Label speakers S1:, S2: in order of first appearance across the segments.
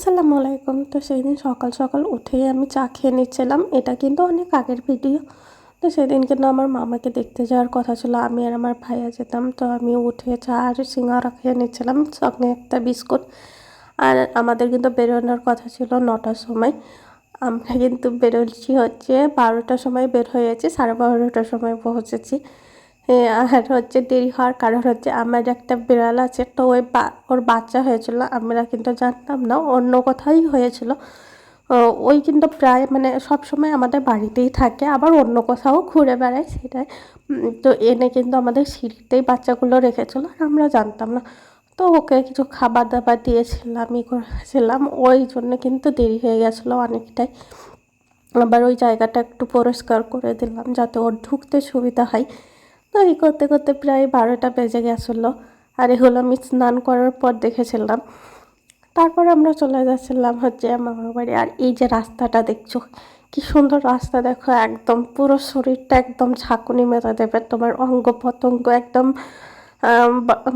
S1: আসসালামু আলাইকুম। তো সেই দিন সকাল সকাল উঠেই আমি চা খেয়ে নিচ্ছিলাম। এটা কিন্তু অনেক আগের ভিডিও। তো সেদিন কিন্তু আমার মামাকে দেখতে যাওয়ার কথা ছিল। আমি আর আমার ভাইয়া যেতাম। তো আমি উঠে চা আর সিঙ্গারা খেয়ে নিচ্ছিলাম। সঙ্গে একটা বিস্কুট। আর আমাদের কিন্তু বেরোনোর কথা ছিল নটার সময়। আমরা কিন্তু বেরোচ্ছি হচ্ছে বারোটার সময় বের হয়েছি। সাড়ে বারোটার সময় পৌঁছেছি। আর হচ্ছে দেরি হওয়ার কারণ হচ্ছে আমার একটা বিড়াল আছে, তো ওই ওর বাচ্চা হয়েছিল, আমরা কিন্তু জানতাম না, অন্য কোথাওই হয়েছিল। ওই কিন্তু প্রায় মানে সব সময় আমাদের বাড়িতেই থাকে, আবার অন্য কোথাও ঘুরে বেড়ায় সেটাই। তো এনে কিন্তু আমাদের সিঁড়িতেই বাচ্চাগুলো রেখেছিল, আর আমরা জানতাম না। তো ওকে কিছু খাবার দাবার দিয়েছিলাম, ই করেছিলাম, ওই জন্য কিন্তু দেরি হয়ে গেছিল অনেকটাই। আবার ওই জায়গাটা একটু পরিষ্কার করে দিলাম, যাতে ওর ঢুকতে সুবিধা হয়। তো এই করতে করতে প্রায় বারোটা বেজে গেছিল। আর এগুলো আমি স্নান করার পর দেখেছিলাম। তারপর আমরা চলে যাচ্ছিলাম হচ্ছে মামার বাড়ি আর এই যে রাস্তাটা দেখছ, কি সুন্দর রাস্তা দেখো, একদম পুরো শরীরটা একদম ঝাঁকুনি মেরে দেবে। তোমার অঙ্গ প্রত্যঙ্গ একদম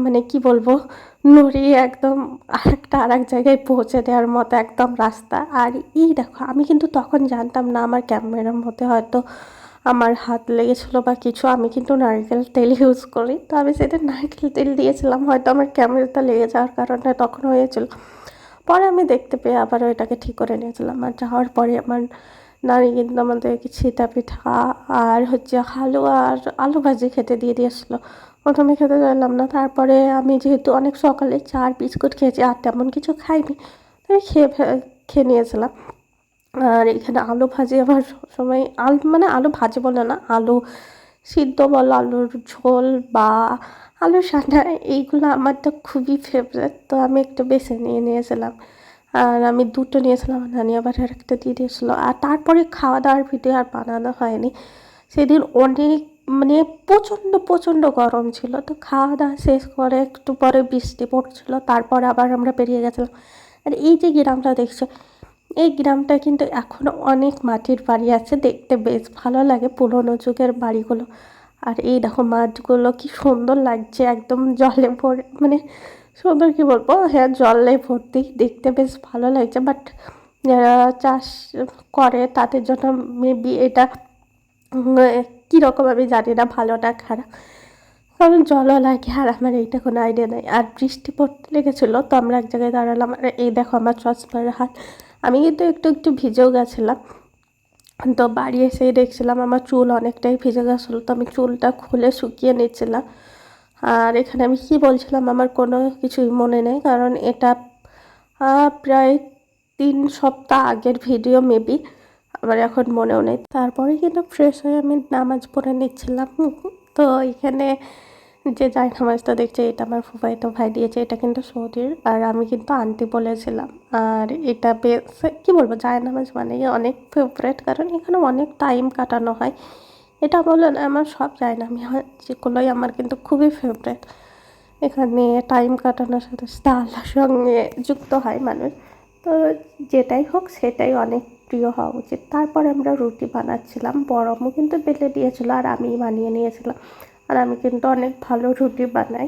S1: মানে কি বলব, নড়িয়ে একদম আরেকটা আর এক জায়গায় পৌঁছে দেওয়ার মতো একদম রাস্তা। আর এই দেখো, আমি কিন্তু তখন জানতাম না আমার ক্যামেরার মধ্যে হয়তো আমার হাত লেগেছিলো বা কিছু, আমি কিন্তু নারকেল তেল ইউজ করি। তো আমি সেটা নারকেল তেল দিয়েছিলাম, হয়তো আমার ক্যামেরাটা লেগে যাওয়ার কারণে তখন হয়েছিল। পরে আমি দেখতে পেয়ে আবার ওইটাকে ঠিক করে নিয়েছিলাম। আর যাওয়ার পরে আমার নানি কিন্তু আমাদেরকে ছিটা পিঠা আর হচ্ছে হালুয়া আর আলু ভাজি খেতে দিয়ে দিয়েছিলো। প্রথমে খেতে চাইলাম না, তারপরে আমি যেহেতু অনেক সকালে চার বিস্কুট খেয়েছি, আর তেমন কিছু খাইনি আমি খেয়ে খেয়ে নিয়েছিলাম। আর এখানে আলু ভাজি আবার সবসময় আলু মানে আলু ভাজি বলে না, আলু সিদ্ধ বলো, আলুর ঝোল বা আলু সান্না এইগুলো আমার তো খুবই ফেভারিট তো আমি একটু বেছে নিয়ে নিয়েছিলাম। আর আমি দুটো নিয়েছিলাম, নানি আবার আর একটা দিয়ে দিয়েছিলো। আর তারপরে খাওয়া দাওয়ার ভিডিও আর বানানো হয়নি। সেদিন অনেক মানে প্রচণ্ড প্রচণ্ড গরম ছিল, তো খাওয়া দাওয়া শেষ করে একটু পরে বৃষ্টি পড়ছিল, তারপর আবার আমরা বেরিয়ে গেছিলাম। আর এই যে গ্রামটা দেখছ এই গ্রামটা কিন্তু এখনও অনেক মাটির বাড়ি আছে, দেখতে বেশ ভালো লাগে পুরোনো যুগের বাড়িগুলো। আর এই দেখো মাঠগুলো কি সুন্দর লাগছে, একদম জলে ভরে মানে সুন্দর কি বলব? হ্যাঁ জলে ভর্তি, দেখতে বেশ ভালো লাগছে। বাট যারা চাষ করে তাদের জন্য মেবি এটা কীরকম আমি জানি না, ভালো না খারাপ। কারণ জলও লাগে, আর আমার এইটা কোনো আইডিয়া নেই। আর বৃষ্টি পড়তে লেগেছিলো, তো আমরা এক জায়গায় দাঁড়ালাম। আর এই দেখো আমার চশমার হাত। আমি কিন্তু একটু একটু ভিজেও গেছিলাম। তো বাড়ি এসেই দেখছিলাম আমার চুল অনেকটাই ভিজে গেছিল, তো আমি চুলটা খুলে শুকিয়ে নিচ্ছিলাম। আর এখানে আমি কী বলছিলাম, আমার কোনো কিছুই মনে নেই, কারণ এটা প্রায় তিন সপ্তাহ আগের ভিডিও মেবি, আমার এখন মনেও নেই। তারপরে কিন্তু ফ্রেশ হয়ে আমি নামাজ পড়ে নিচ্ছিলাম। তো এখানে যে জায় নামাজটা দেখছে, এটা আমার ফুফাইতো ভাই দিয়েছে, এটা কিন্তু সৌদির। আর আমি কিন্তু আন্টি বলেছিলাম। আর এটা বেশ, কী বলব জায় নামাজ মানে অনেক ফেভারেট কারণ এখানে অনেক টাইম কাটানো হয়। এটা বলে না আমার সব যায় না আমি যেগুলোই আমার কিন্তু খুবই ফেভারেট এখানে টাইম কাটানোর সাথে সাথে আল্লাহর সঙ্গে যুক্ত হয় মানুষ। তো যেটাই হোক, সেটাই অনেক প্রিয় হওয়া উচিত। তারপরে আমরা রুটি বানাচ্ছিলাম বড়মও কিন্তু বেলে দিয়েছিল, আর আমি বানিয়ে নিয়েছিলাম। আর আমি কিন্তু অনেক ভালো রুটি বানাই।